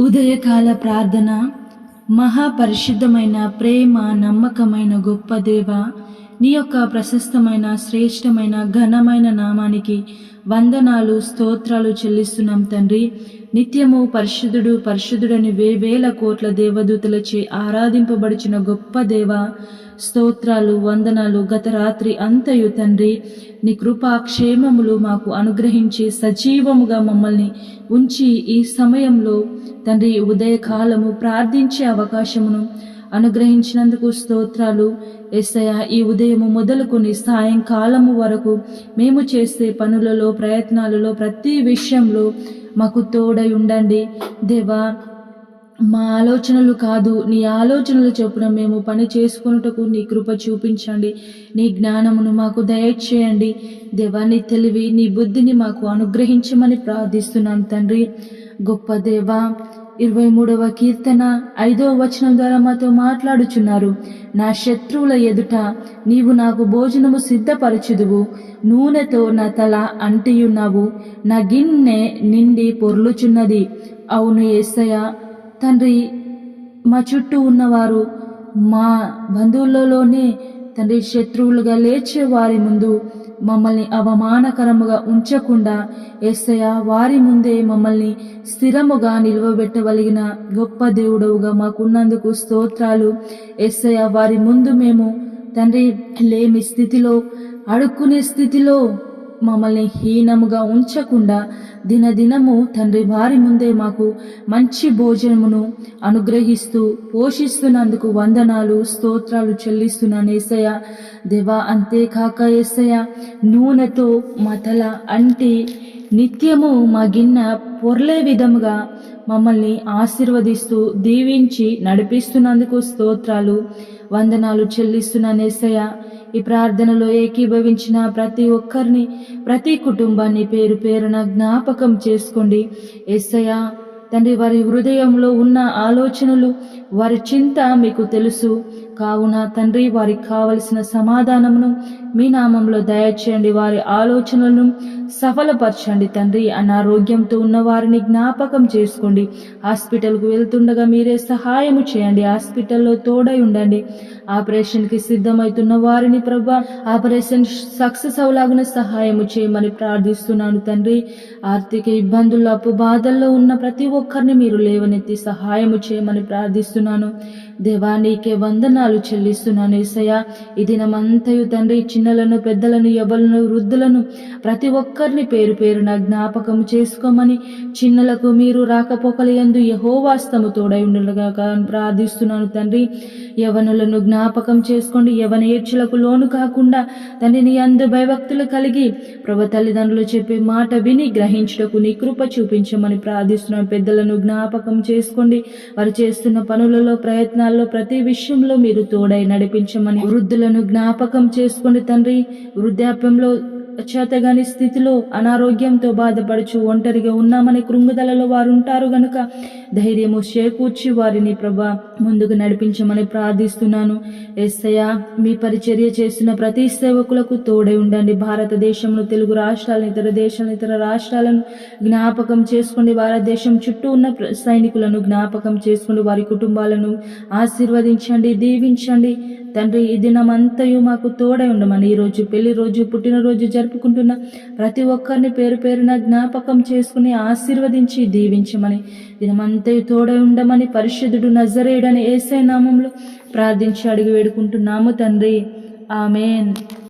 ఉదయకాల ప్రార్థన మహాపరిశుద్ధమైన ప్రేమ నమ్మకమైన గొప్ప దేవ నీ యొక్క ప్రశస్తమైన శ్రేష్టమైన ఘనమైన నామానికి వందనాలు స్తోత్రాలు చెల్లిస్తున్నాం తండ్రి. నిత్యము పరిశుద్ధుడు పరిశుద్ధుడని వేవేల కోట్ల దేవదూతలచే ఆరాధింపబడిచిన గొప్ప దేవ స్తోత్రాలు వందనాలు గత రాత్రి అంతయు తండ్రి. నీ కృపాక్షేమములు మాకు అనుగ్రహించి సజీవముగా మమ్మల్ని ఉంచి ఈ సమయంలో తండ్రి ఉదయకాలము ప్రార్థించే అవకాశమును అనుగ్రహించినందుకు స్తోత్రాలు. ఎస్ఐ ఈ ఉదయము మొదలుకొని సాయంకాలము వరకు మేము చేసే పనులలో ప్రయత్నాలలో ప్రతి విషయంలో మాకు తోడై ఉండండి. దేవా మా ఆలోచనలు కాదు నీ ఆలోచనలు చొప్పున మేము పని చేసుకున్నటకు నీ కృప చూపించండి. నీ జ్ఞానమును మాకు దయచేయండి. దేవా నీ తెలివి నీ బుద్ధిని మాకు అనుగ్రహించమని ప్రార్థిస్తున్నాం తండ్రి. గొప్ప దేవా ఇరవై మూడవ కీర్తన ఐదవ వచనం ద్వారా మాతో మాట్లాడుచున్నారు. నా శత్రువుల ఎదుట నీవు నాకు భోజనము సిద్ధపరచుదువు. నూనెతో నా తల అంటియున్నావు. నా గిన్నె నిండి పొర్లుచున్నది. అవును ఏసయ్య తండ్రి మా చుట్టూ ఉన్నవారు మా బంధువులలోనే తండ్రి శత్రువులుగా లేచే వారి ముందు మమ్మల్ని అవమానకరముగా ఉంచకుండా ఎస్సయ వారి ముందే మమ్మల్ని స్థిరముగా నిలువబెట్టగలిగిన గొప్ప దేవుడవుగా మాకున్నందుకు స్తోత్రాలు. ఎస్సయ వారి ముందు మేము తండ్రి లేమి స్థితిలో అడుక్కునే స్థితిలో మమ్మల్ని హీనముగా ఉంచకుండా దినదినము తండ్రి వారి ముందే మాకు మంచి భోజనమును అనుగ్రహిస్తూ పోషిస్తున్నందుకు వందనాలు స్తోత్రాలు చెల్లిస్తున్నాను ఏసయ్య. దేవా అంతేకాక ఏసయ్య నూనెతో మతల అంటే నిత్యము మా గిన్నె పొర్లే విధముగా మమ్మల్ని ఆశీర్వదిస్తూ దీవించి నడిపిస్తున్నందుకు స్తోత్రాలు వందనాలు చెల్లిస్తున్నాను ఏసయ్య ఈ ప్రార్థనలో ఏకీభవించిన ప్రతి ఒక్కరిని ప్రతి కుటుంబాన్ని పేరు పేరున జ్ఞాపకం చేసుకోండి. ఎస్సయ్య తండ్రి వారి హృదయంలో ఉన్న ఆలోచనలు వారి చింత మీకు తెలుసు. కావున తండ్రి వారికి కావలసిన సమాధానమును మీ నామంలో దయచేయండి. వారి ఆలోచనలను సఫలపరచండి తండ్రి. అనారోగ్యంతో ఉన్న వారిని జ్ఞాపకం చేసుకోండి. హాస్పిటల్కు వెళ్తుండగా మీరే సహాయము చేయండి. హాస్పిటల్లో తోడై ఉండండి. ఆపరేషన్కి సిద్ధమవుతున్న వారిని ప్రభా ఆపరేషన్ సక్సెస్ అవలాగిన సహాయము చేయమని ప్రార్థిస్తున్నాను తండ్రి. ఆర్థిక ఇబ్బందుల్లో అప్పు బాధల్లో ఉన్న ప్రతి ఒక్కరిని మీరు లేవనెత్తి సహాయము చేయమని ప్రార్థిస్తున్నాను. దేవా నీకే వందనాలు చెల్లిస్తున్నాను ఏసయ్య. ఈ దినమంతయు తండ్రి చిన్నలను పెద్దలను యవలను వృద్ధులను ప్రతి ఒక్కరిని పేరు పేరున జ్ఞాపకం చేసుకోమని చిన్నలకు మీరు రాకపోకలు ఎందు యహోవాస్తము తోడై ఉండగా ప్రార్థిస్తున్నాను తండ్రి. యవనులను జ్ఞాపకం చేసుకోండి. యవన ఏడ్చులకు లోను కాకుండా తండ్రి నీ అందు భయభక్తులు కలిగి ప్రభు తల్లిదండ్రులు చెప్పే మాట విని గ్రహించుటకు నీ కృప చూపించమని ప్రార్థిస్తున్నాను. పెద్దలను జ్ఞాపకం చేసుకోండి. వారు చేస్తున్న పనులలో ప్రయత్నాల్లో ప్రతి విషయంలో మీరు తోడై నడిపించమని వృద్ధులను జ్ఞాపకం చేసుకోండి తండ్రి వృద్ధాప్యంలో చేతగాని స్థితిలో అనారోగ్యంతో బాధపడుచు ఒంటరిగా ఉన్నామని కృంగుదలలో వారు ఉంటారు గనుక ధైర్యము చేకూర్చి వారిని ప్రభా ముందుకు నడిపించమని ప్రార్థిస్తున్నాను. ఎస్సయ మీ పరిచర్య చేస్తున్న ప్రతి సేవకులకు తోడై ఉండండి. భారతదేశంలో తెలుగు రాష్ట్రాలను ఇతర దేశాలను ఇతర రాష్ట్రాలను జ్ఞాపకం చేసుకోండి భారతదేశం చుట్టూ ఉన్న సైనికులను జ్ఞాపకం చేసుకోండి వారి కుటుంబాలను ఆశీర్వదించండి దీవించండి. తండ్రి ఈ దినమంతయు మాకు తోడై ఉండమని ఈరోజు పెళ్ళి రోజు పుట్టినరోజు జరుపుకుంటున్న ప్రతి ఒక్కరిని పేరు పేరున జ్ఞాపకం చేసుకుని ఆశీర్వదించి దీవించమని దినమంతయు తోడై ఉండమని పరిశుద్ధుడు నజరేయుడని ఏసై నామంలో ప్రార్థించి అడిగి వేడుకుంటున్నాము తండ్రి. ఆమెన్.